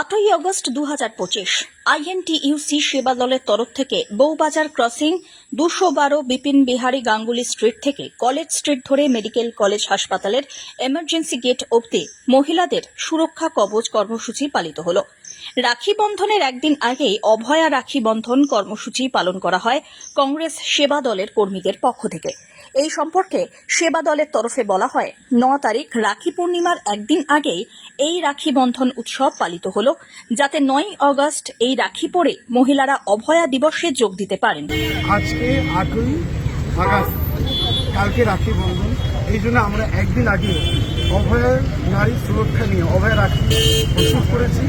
আটই অগস্ট দু হাজার পঁচিশ আইএনটিইউসি সেবা দলের তরফ থেকে বউবাজার ক্রসিং দুশো বারো বিপিন বিহারী গাঙ্গুলি স্ট্রিট থেকে কলেজ স্ট্রিট ধরে মেডিকেল কলেজ হাসপাতালের এমার্জেন্সি গেট অবধি মহিলাদের সুরক্ষা কবচ কর্মসূচি পালিত হলো। রাখি বন্ধনের একদিন আগেই অভয়া রাখি বন্ধন কর্মসূচি পালন করা হয় কংগ্রেস সেবা দলের কর্মীদের পক্ষ থেকে। এই সম্পর্কে সেবা দলের তরফে বলা হয়, ন তারিখ রাখি পূর্ণিমার একদিন আগেই এই রাখি বন্ধন উৎসব পালিত হলো, যাতে নয় আগস্ট এই রাখি পরে মহিলারা অভয়া দিবসে যোগ দিতে পারেন। আজকে আটই আগস্ট, কালকে রাখি বন্ধন, এই জন্য আমরা একদিন আগে অভয় নারী সুরক্ষা নিয়ে অভয় রাখি প্রস্তুত করেছি।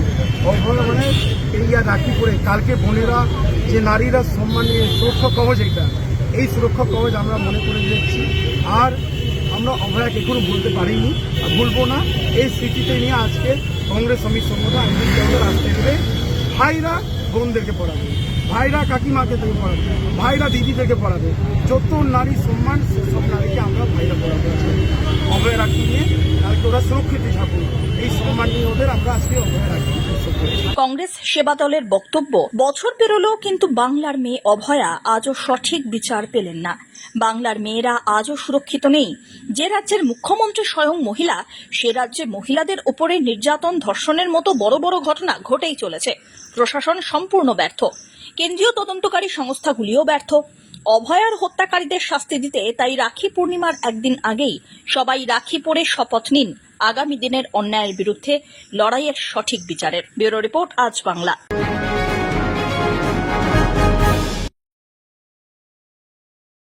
অভয় মানে আর রাখি করে কালকে বোনেরা যে নারীরা সম্মান নিয়ে সুরক্ষা কবচ এটা, এই সুরক্ষা কবচ আমরা মনে করে দিচ্ছি আর আমরা অভয়াকে কোনো ভুলতে পারিনি ভুলবো না। এই স্মৃতিতে নিয়ে আজকে কংগ্রেস সমিতি সংগঠন আইনজীবী আসতে গেলে ভাইরা বোনদেরকে পড়াবে, ভাইরা কাকিমাকে থেকে পড়াবে, ভাইরা দিদিদেরকে পড়াবে। যত নারী সম্মান সেসব নারীকে আমরা ভাইরা পড়াবো। অভয় রাখি নিয়ে কংগ্রেস সেবা দলের বক্তব্য, বছর পেরোলেও কিন্তু বাংলার মেয়ে অভয়া আজও সঠিক বিচার পেলেন না। বাংলার মেয়েরা আজও সুরক্ষিত নেই। যে রাজ্যের মুখ্যমন্ত্রী স্বয়ং মহিলা, সে রাজ্যে মহিলাদের উপরে নির্যাতন, ধর্ষণের মতো বড় বড় ঘটনা ঘটেই চলেছে। প্রশাসন সম্পূর্ণ ব্যর্থ। কেন্দ্রীয় তদন্তকারী সংস্থাগুলিও ব্যর্থ। অভয়ার হত্যাকারীদের শাস্তি দিতে তাই রাখি পূর্ণিমার একদিন আগেই সবাই রাখি পরে শপথ নিন আগামী দিনের অন্যায়ের বিরুদ্ধে লড়াইয়ের সঠিক বিচারের। ব্যুরো রিপোর্ট আজ বাংলা।